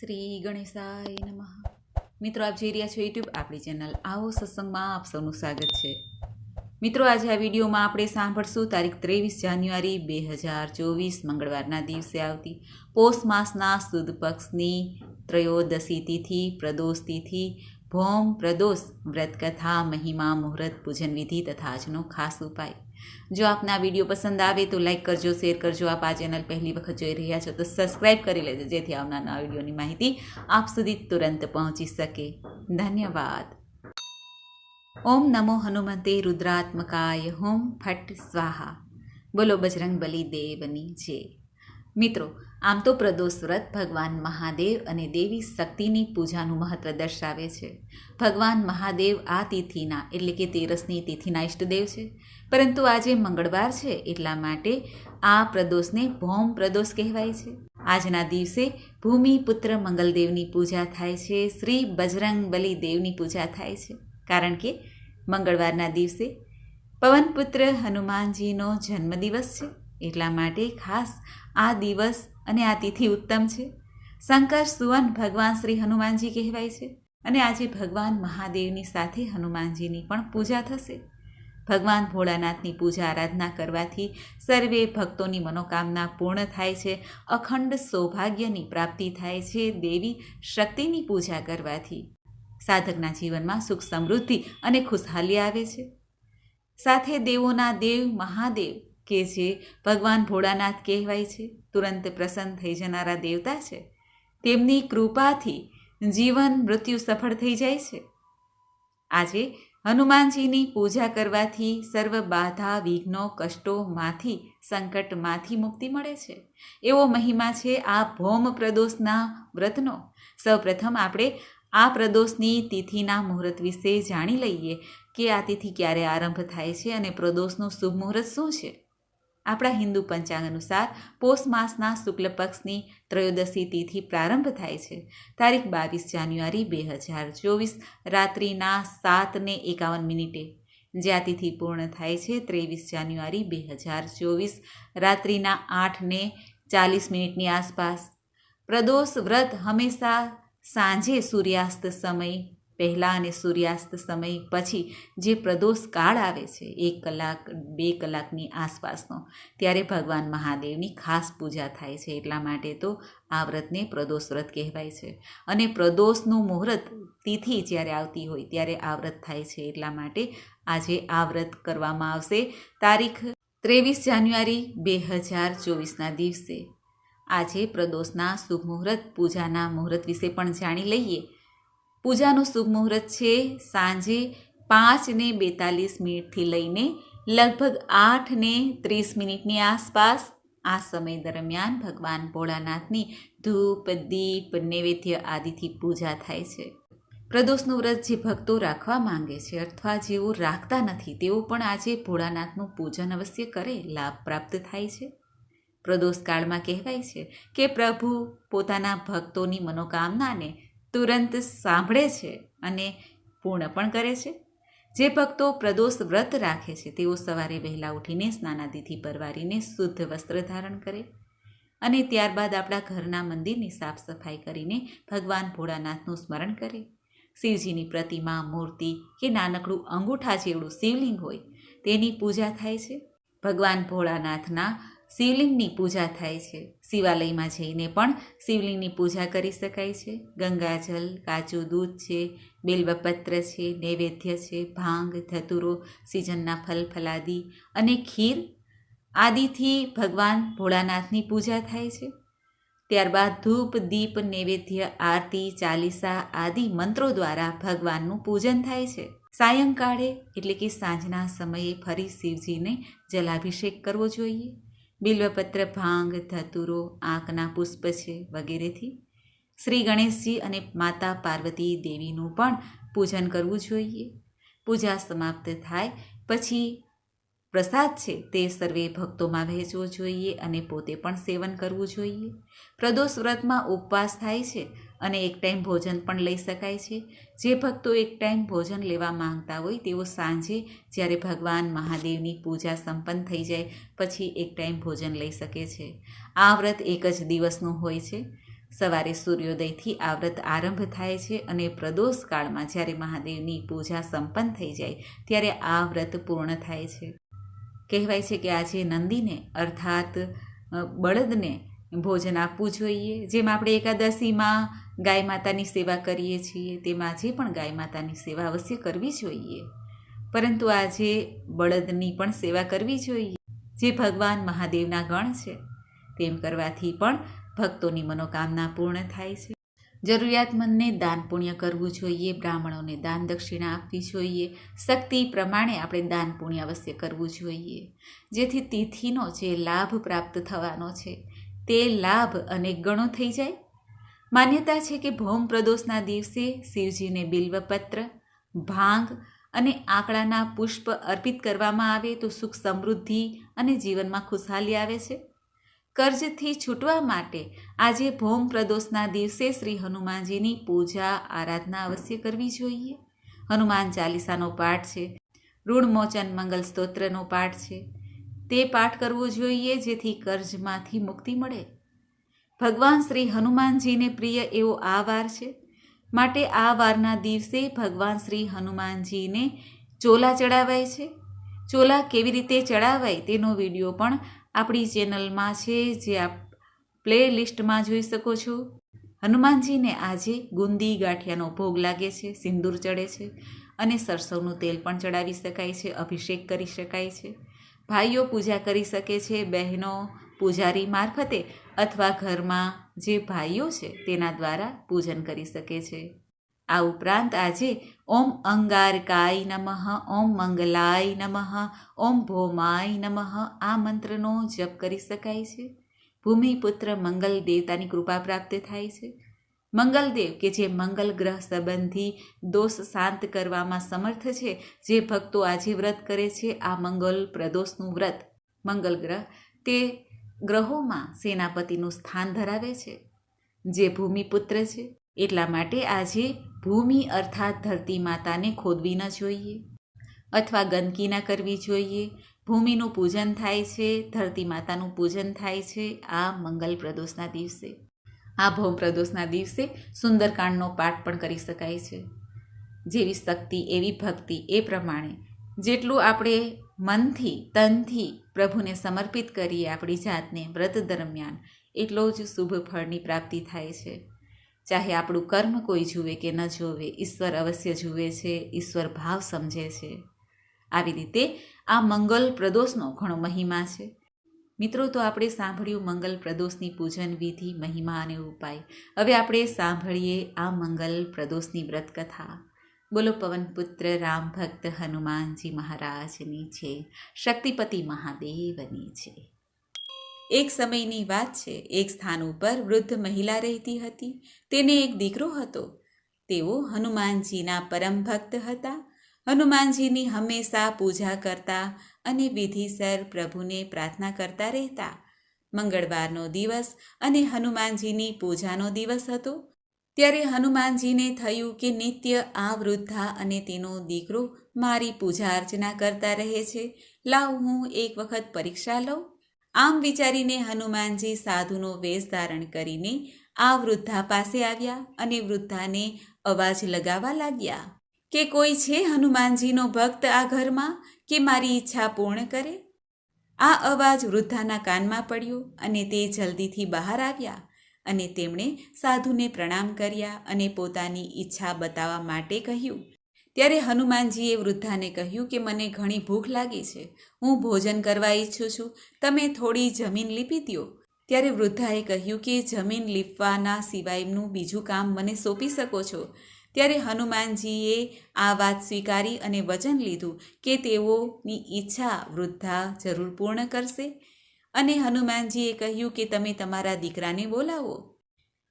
શ્રી ગણેશાય નમઃ. મિત્રો, આપ જોઈ રહ્યા છો યુટ્યુબ આપણી ચેનલ. આવો સત્સંગમાં આપ સૌનું સ્વાગત છે. મિત્રો, આજે આ વિડીયોમાં આપણે સાંભળશું તારીખ ત્રેવીસ જાન્યુઆરી બે હજાર ચોવીસ, મંગળવારના દિવસે આવતી પોષ માસના સુદ પક્ષની ત્રયોદશી તિથિ, પ્રદોષ તિથિ, ભૌમ પ્રદોષ, વ્રતકથા, મહિમા, મુહૂર્ત, પૂજન વિધિ તથા આજનો ખાસ ઉપાય. જો આપના વીડિયો પસંદ આવે તો લાઈક કરજો, શેર કરજો. આપ આ ચેનલ પહેલી વખત જોઈ રહ્યા છો તો સબસ્ક્રાઈબ કરી લેજો, જેથી આવનારા વિડીયોની માહિતી આપ સુધી તુરંત પહોંચી શકે. ધન્યવાદ. ઓમ નમો હનુમતે રુદ્રાત્મકાય, હોમ ફટ સ્વાહા. બોલો બજરંગ બલી દેવની જય. મિત્રો, આમ તો પ્રદોષ વ્રત ભગવાન મહાદેવ અને દેવી શક્તિની પૂજાનું મહત્વ દર્શાવે છે. ભગવાન મહાદેવ આ તિથિના, એટલે કે તેરસની તિથિના ઇષ્ટદેવ છે. પરંતુ આજે મંગળવાર છે, એટલા માટે આ પ્રદોષને ભૌમ પ્રદોષ કહેવાય છે. આજના દિવસે ભૂમિપુત્ર મંગલદેવની પૂજા થાય છે, શ્રી બજરંગ દેવની પૂજા થાય છે. કારણ કે મંગળવારના દિવસે પવનપુત્ર હનુમાનજીનો જન્મદિવસ છે. એટલા માટે ખાસ આ દિવસ અને આ તિથિ ઉત્તમ છે. શંકર સુવન ભગવાન શ્રી હનુમાનજી કહેવાય છે અને આજે ભગવાન મહાદેવની સાથે હનુમાનજીની પણ પૂજા થશે. ભગવાન ભોળાનાથની પૂજા આરાધના કરવાથી સર્વે ભક્તોની મનોકામના પૂર્ણ થાય છે. અખંડ સૌભાગ્યની પ્રાપ્તિ થાય છે દેવી શક્તિની પૂજા કરવાથી. સાધકના જીવનમાં સુખ સમૃદ્ધિ અને ખુશહાલી આવે છે. સાથે દેવોના દેવ મહાદેવ કે જે ભગવાન ભોળાનાથ કહેવાય છે, તુરંત પ્રસન્ન થઈ જનારા દેવતા છે. તેમની કૃપાથી જીવન મૃત્યુ સફળ થઈ જાય છે. આજે હનુમાનજીની પૂજા કરવાથી સર્વ બાધા, વિઘ્નો, કષ્ટોમાંથી, સંકટમાંથી મુક્તિ મળે છે. એવો મહિમા છે આ ભૌમ પ્રદોષના વ્રતનો. સૌપ્રથમ આપણે આ પ્રદોષની તિથિના મુહૂર્ત વિશે જાણી લઈએ કે આ તિથિ ક્યારે આરંભ થાય છે અને પ્રદોષનું શુભ મુહૂર્ત શું છે. આપણા હિન્દુ પંચાંગ અનુસાર પોષ માસના શુક્લ પક્ષની ત્રયોદશી તિથિ પ્રારંભ થાય છે. તારીખ બાવીસ જાન્યુઆરી બે હજાર ચોવીસ, રાત્રિના સાતને એકાવન મિનિટે. જ્યાં તિથિ પૂર્ણ થાય છે ત્રેવીસ જાન્યુઆરી બે હજાર ચોવીસ, રાત્રિના આઠને ચાલીસ મિનિટની આસપાસ. પ્રદોષ વ્રત હંમેશા સાંજે સૂર્યાસ્ત સમય પહેલાં અને સૂર્યાસ્ત સમય પછી જે પ્રદોષ કાળ આવે છે, એક કલાક, બે કલાકની આસપાસનો, ત્યારે ભગવાન મહાદેવની ખાસ પૂજા થાય છે. એટલા માટે તો આ વ્રતને પ્રદોષ વ્રત કહેવાય છે. અને પ્રદોષનું મુહૂર્ત તિથિ જ્યારે આવતી હોય ત્યારે આ વ્રત થાય છે. એટલા માટે આજે આ વ્રત કરવામાં આવશે. તારીખ ત્રેવીસ જાન્યુઆરી બે હજાર ચોવીસના દિવસે. આજે પ્રદોષના શુભ મુહૂર્ત, પૂજાના મુહૂર્ત વિશે પણ જાણી લઈએ. પૂજાનું શુભ મુહૂર્ત છે સાંજે પાંચને બેતાલીસ મિનિટથી લઈને લગભગ આઠને ત્રીસ મિનિટની આસપાસ આ સમય દરમિયાન ભગવાન ભોળાનાથની ધૂપ, દીપ, નૈવેદ્ય આદિથી પૂજા થાય છે. પ્રદોષનું વ્રત જે ભક્તો રાખવા માંગે છે અથવા જેઓ રાખતા નથી, તેઓ પણ આજે ભોળાનાથનું પૂજન અવશ્ય કરે, લાભ પ્રાપ્ત થાય છે. પ્રદોષ કાળમાં કહેવાય છે કે પ્રભુ પોતાના ભક્તોની મનોકામનાને તુરંત સાંભળે છે અને પૂર્ણ પણ કરે છે. જે ભક્તો પ્રદોષ વ્રત રાખે છે, તેઓ સવારે વહેલા ઉઠીને સ્નાનાદિથી પરવારીને શુદ્ધ વસ્ત્ર ધારણ કરે અને ત્યારબાદ આપણા ઘરના મંદિરની સાફ સફાઈ કરીને ભગવાન ભોળાનાથનું સ્મરણ કરે. શિવજીની પ્રતિમા, મૂર્તિ કે નાનકડું અંગૂઠા જેવડું શિવલિંગ હોય તેની પૂજા થાય છે. ભગવાન ભોળાનાથના શિવલિંગની પૂજા થાય છે. શિવાલયમાં જઈને પણ શિવલિંગની પૂજા કરી શકાય છે. ગંગાજલ કાચું દૂધ છે, બેલવપત્ર છે, નૈવેદ્ય છે, ભાંગ, ધતુરો, સિઝનના ફલ, ફલાદી અને ખીર આદિથી ભગવાન ભોળાનાથની પૂજા થાય છે. ત્યારબાદ ધૂપ, દીપ, નૈવેદ્ય, આરતી, ચાલીસા આદિ મંત્રો દ્વારા ભગવાનનું પૂજન થાય છે. સાયંકાળે એટલે કે સાંજના સમયે ફરી શિવજીને જલાભિષેક કરવો જોઈએ. બિલ્વપત્ર ભાંગ, ધતુરો આંખના પુષ્પ છે વગેરેથી. શ્રી ગણેશજી અને માતા પાર્વતી દેવીનું પણ પૂજન કરવું જોઈએ. પૂજા સમાપ્ત થાય પછી પ્રસાદ છે તે સર્વે ભક્તોમાં વહેંચવો જોઈએ અને પોતે પણ સેવન કરવું જોઈએ. પ્રદોષ વ્રતમાં ઉપવાસ થાય છે અને એક ટાઈમ ભોજન પણ લઈ શકાય છે. જે ભક્તો એક ટાઈમ ભોજન લેવા માંગતા હોય તેઓ સાંજે જ્યારે ભગવાન મહાદેવની પૂજા સંપન્ન થઈ જાય પછી એક ટાઈમ ભોજન લઈ શકે છે. આ વ્રત એક જ દિવસનું હોય છે. સવારે સૂર્યોદયથી આ વ્રત આરંભ થાય છે અને પ્રદોષ કાળમાં જ્યારે મહાદેવની પૂજા સંપન્ન થઈ જાય ત્યારે આ વ્રત પૂર્ણ થાય છે. કહેવાય છે કે આજે નંદીને અર્થાત બળદને ભોજન આપવું જોઈએ. જેમ આપણે એકાદશીમાં ગાય માતાની સેવા કરીએ છીએ, તેમ આજે પણ ગાય માતાની સેવા અવશ્ય કરવી જોઈએ. પરંતુ આજે બળદની પણ સેવા કરવી જોઈએ. જે ભગવાન મહાદેવના ગણ છે, તેમ કરવાથી પણ ભક્તોની મનોકામના પૂર્ણ થાય છે. જરૂરિયાતમંદને દાન પુણ્ય કરવું જોઈએ, બ્રાહ્મણોને દાન દક્ષિણા આપવી જોઈએ. શક્તિ પ્રમાણે આપણે દાન પુણ્ય અવશ્ય કરવું જોઈએ. જેથી તિથિનો જે લાભ પ્રાપ્ત થવાનો છે તે લાભ અનેક ગણો થઈ જાય? માન્યતા છે કે ભૌમ પ્રદોષના દિવસે શિવજીને બિલ્વપત્ર, ભાંગ અને આંકડાના પુષ્પ અર્પિત કરવામાં આવે તો સુખ સમૃદ્ધિ અને જીવનમાં ખુશહાલી આવે છે. કર્જથી છૂટવા માટે આજે ભૌમ પ્રદોષના દિવસે શ્રી હનુમાનજીની પૂજા, આરાધના અવશ્ય કરવી જોઈએ. હનુમાન ચાલીસાનો પાઠ છે, ઋણમોચન મંગલ સ્તોત્રનો પાઠ છે તે પાઠ કરવો જોઈએ જેથી કર્જમાંથી મુક્તિ મળે. ભગવાન શ્રી હનુમાનજીને પ્રિય એવો આ વાર છે. માટે આ વારના દિવસે ભગવાન શ્રી હનુમાનજીને ચોલા ચડાવાય છે. ચોલા કેવી રીતે ચડાવાય તેનો વીડિયો પણ આપણી ચેનલમાં છે જે આપ પ્લે લિસ્ટમાં જોઈ શકો છો. હનુમાનજીને આજે ગુંદી ગાંઠિયાનો ભોગ લાગે છે, સિંદૂર ચડે છે અને સરસવનું તેલ પણ ચડાવી શકાય છે, અભિષેક કરી શકાય છે. ભાઈઓ પૂજા કરી શકે છે, બહેનો પૂજારી મારફતે અથવા ઘરમાં જે ભાઈઓ છે તેના દ્વારા પૂજન કરી શકે છે. આ ઉપરાંત આજે ઓમ અંગારકાય નમઃ, ઓમ મંગલાય નમઃ, ઓમ ભોમાય નમઃ આ મંત્રનો જપ કરી શકાય છે. ભૂમિપુત્ર મંગલ દેવતાની કૃપા પ્રાપ્ત થાય છે. મંગલદેવ, કે જે મંગલ ગ્રહ સંબંધી દોષ શાંત કરવામાં સમર્થ છે, જે ભક્તો આજે વ્રત કરે છે, આ મંગલ પ્રદોષનું વ્રત. મંગલ ગ્રહ તે ગ્રહોમાં સેનાપતિનું સ્થાન ધરાવે છે, જે ભૂમિપુત્ર છે. એટલા માટે આજે ભૂમિ અર્થાત ધરતી માતાને ખોદવી ન જોઈએ અથવા ગંદકી ન કરવી જોઈએ. ભૂમિનું પૂજન થાય છે, ધરતી માતાનું પૂજન થાય છે આ મંગલ પ્રદોષના દિવસે. આ ભૌમ પ્રદોષના દિવસે સુંદરકાંડનો પાઠ પણ કરી શકાય છે. જેવી શક્તિ, એવી ભક્તિ, એ પ્રમાણે જેટલું આપણે મનથી, તનથી પ્રભુને સમર્પિત કરીએ આપણી જાતને વ્રત દરમિયાન, એટલો જ શુભ ફળની પ્રાપ્તિ થાય છે. ચાહે આપણું કર્મ કોઈ જુએ કે ન જોવે, ઈશ્વર અવશ્ય જુએ છે, ઈશ્વર ભાવ સમજે છે. આવી રીતે આ મંગલ પ્રદોષનો ઘણો મહિમા છે. મિત્રો, તો આપણે સાંભળ્યું મંગલ પ્રદોષની પૂજન વિધિ, મહિમા અને ઉપાય. હવે આપણે સાંભળીએ આ મંગલ પ્રદોષની વ્રત કથા બોલો, પવનપુત્ર, રામ ભક્ત હનુમાનજી મહારાજની છે. શક્તિપતિ મહાદેવની છે. એક સમયની વાત છે. એક સ્થાન ઉપર વૃદ્ધ મહિલા રહેતી હતી. તેને એક દીકરો હતો. તેઓ હનુમાનજીના પરમ ભક્ત હતા. હનુમાનજીની હંમેશા પૂજા કરતા અને વિધિસર પ્રભુને પ્રાર્થના કરતા રહેતા. મંગળવારનો દિવસ અને હનુમાનજીની પૂજાનો દિવસ હતો. ત્યારે હનુમાનજીને થયું કે નિત્ય આ વૃદ્ધા અને તેનો દીકરો મારી પૂજા અર્ચના કરતા રહે છે. લાવ હું એક વખત પરીક્ષા લઉં. આમ વિચારીને હનુમાનજી સાધુનો વેશ ધારણ કરીને આ વૃદ્ધા પાસે આવ્યા અને વૃદ્ધાને અવાજ લગાવવા લાગ્યા કે કોઈ છે હનુમાનજીનો ભક્ત આ ઘરમાં? કે મારી ઈચ્છા પૂર્ણ કરે? આ અવાજ વૃદ્ધાના કાનમાં પડ્યો અને તે જલ્દીથી બહાર આવ્યા અને તેમણે સાધુને પ્રણામ કર્યા અને પોતાની ઈચ્છા બતાવવા માટે કહ્યું, ત્યારે હનુમાનજીએ વૃદ્ધાને કહ્યું કે મને ઘણી ભૂખ લાગી છે. હું ભોજન કરવા ઈચ્છું છું. તમે થોડી જમીન લીપી દો ત્યારે વૃદ્ધાએ કહ્યું કે જમીન લીપવાના સિવાયનું બીજું કામ મને સોંપી શકો છો. ત્યારે હનુમાનજીએ આ વાત સ્વીકારી અને વચન લીધું કે તેઓની ઈચ્છા વૃદ્ધા જરૂર પૂર્ણ કરશે. અને હનુમાનજીએ કહ્યું કે તમે તમારા દીકરાને બોલાવો.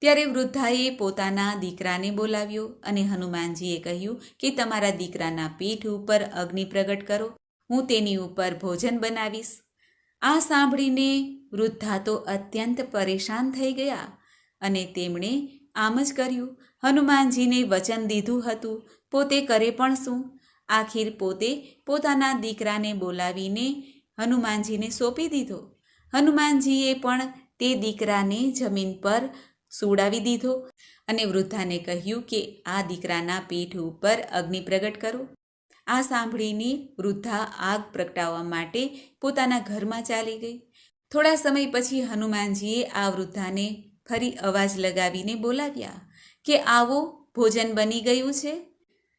ત્યારે વૃદ્ધાએ પોતાના દીકરાને બોલાવ્યો અને હનુમાનજીએ કહ્યું કે તમારા દીકરાના પીઠ ઉપર અગ્નિ પ્રગટ કરો. હું તેની ઉપર ભોજન બનાવીશ. આ સાંભળીને વૃદ્ધા તો અત્યંત પરેશાન થઈ ગયા અને તેમણે આમ જ કર્યું. હનુમાનજીને વચન દીધું હતું. પોતે કરે પણ શું? આખીર પોતે પોતાના દીકરાને બોલાવીને હનુમાનજીને સોંપી દીધો. હનુમાનજીએ પણ તે દીકરાને જમીન પર સુડાવી દીધો અને વૃદ્ધાને કહ્યું કે, આ દીકરાના પીઠ ઉપર અગ્નિ પ્રગટ કરો. આ સાંભળીને વૃદ્ધા આગ પ્રગટાવવા માટે પોતાના ઘરમાં ચાલી ગઈ. થોડા સમય પછી હનુમાનજીએ આ વૃદ્ધાને ફરી અવાજ લગાવીને બોલાવ્યા. કે આવો, ભોજન બની ગયું છે?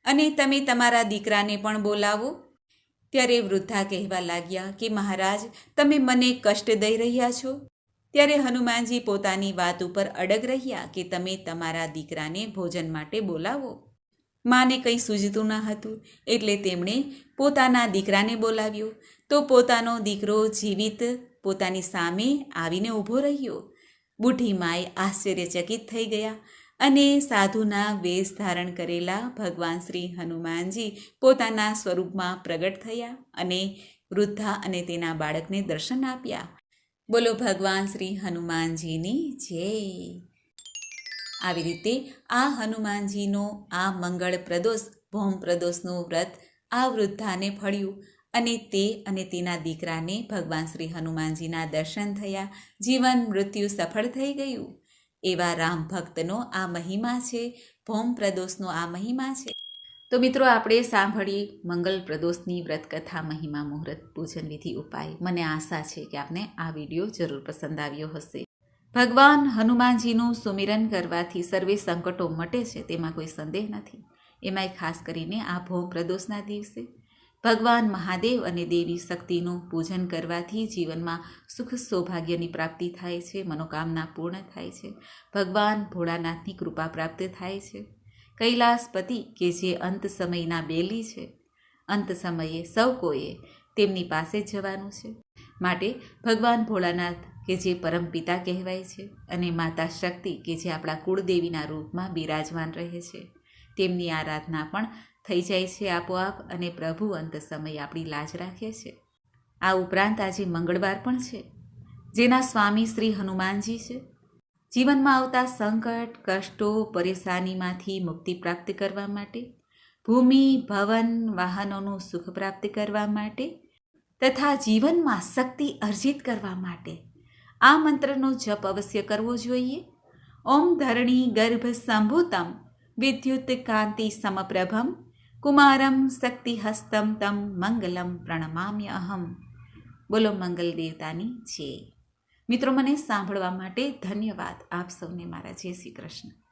અને તમે તમારા દીકરાને પણ બોલાવો. ત્યારે વૃદ્ધા કહેવા લાગ્યા કે, મહારાજ, તમે મને કષ્ટ દઈ રહ્યા છો. ત્યારે હનુમાનજી પોતાની વાત ઉપર અડગ રહ્યા કે, તમે તમારા દીકરાને ભોજન માટે બોલાવો. માને કંઈ સૂઝતું ન હતું, એટલે તેમણે પોતાના દીકરાને બોલાવ્યો. તો પોતાનો દીકરો જીવિત પોતાની સામે આવીને ઊભો રહ્યો. બુઢી માએ આશ્ચર્યચકિત થઈ ગયા. અને સાધુના વેશ ધારણ કરેલા ભગવાન શ્રી હનુમાનજી પોતાના સ્વરૂપમાં પ્રગટ થયા અને વૃદ્ધા અને તેના બાળકને દર્શન આપ્યા. બોલો ભગવાન શ્રી હનુમાનજીની જય. આવી રીતે આ હનુમાનજીનો, આ મંગળ પ્રદોષ, ભૌમ પ્રદોષનું વ્રત આ વૃદ્ધાને ફળ્યું અને તે અને તેના દીકરાને ભગવાન શ્રી હનુમાનજીના દર્શન થયા. જીવન મૃત્યુ સફળ થઈ ગયું. એવા રામ ભક્તનો આ મહિમા છે, ભૌમ પ્રદોષનો આ મહિમા છે. તો મિત્રો આપણે સાંભળી મંગલ પ્રદોષની વ્રતકથા મહિમા મુહૂર્ત પૂજન વિધિ ઉપાય. મને આશા છે કે આપને આ વીડિયો જરૂર પસંદ આવ્યો હશે. ભગવાન હનુમાનજીનું સુમિરન કરવાથી સર્વે સંકટો મટે છે, તેમાં કોઈ સંદેહ નથી. એમાંય ખાસ કરીને આ ભોમ પ્રદોષના દિવસે ભગવાન મહાદેવ અને દેવી શક્તિનું પૂજન કરવાથી જીવનમાં સુખ સૌભાગ્યની પ્રાપ્તિ થાય છે, મનોકામના પૂર્ણ થાય છે. ભગવાન ભોળાનાથની કૃપા પ્રાપ્ત થાય છે. કૈલાસપતિ કે જે અંત સમયના બેલી છે, અંત સમયે સૌ કોઈએ તેમની પાસે જ જવાનું છે. માટે ભગવાન ભોળાનાથ કે જે પરમપિતા કહેવાય છે અને માતા શક્તિ કે જે આપણા કુળદેવીના રૂપમાં બિરાજમાન રહે છે. તેમની આરાધના પણ થઈ જાય છે આપોઆપ અને પ્રભુ અંત સમય આપણી લાજ રાખે છે. આ ઉપરાંત આજે મંગળવાર પણ છે. જેના સ્વામી શ્રી હનુમાનજી છે. જીવનમાં આવતા સંકટ, કષ્ટો, પરેશાનીમાંથી મુક્તિ પ્રાપ્ત કરવા માટે, ભૂમિ, ભવન, વાહનોનું સુખ પ્રાપ્ત કરવા માટે, તથા જીવનમાં શક્તિ અર્જિત કરવા માટે આ મંત્રનો જપ અવશ્ય કરવો જોઈએ. ઓમ ધરણી ગર્ભ સંભૂતમ વિદ્યુત કાંતિ સમપ્રભમ કુમારમ શક્તિહસ્તમ તમ મંગલમ પ્રણમામ્ય અહમ બોલો મંગલ દેવતાની જય મિત્રો મને સાંભળવા માટે ધન્યવાદ આપ સૌને મારા જય શ્રી કૃષ્ણ।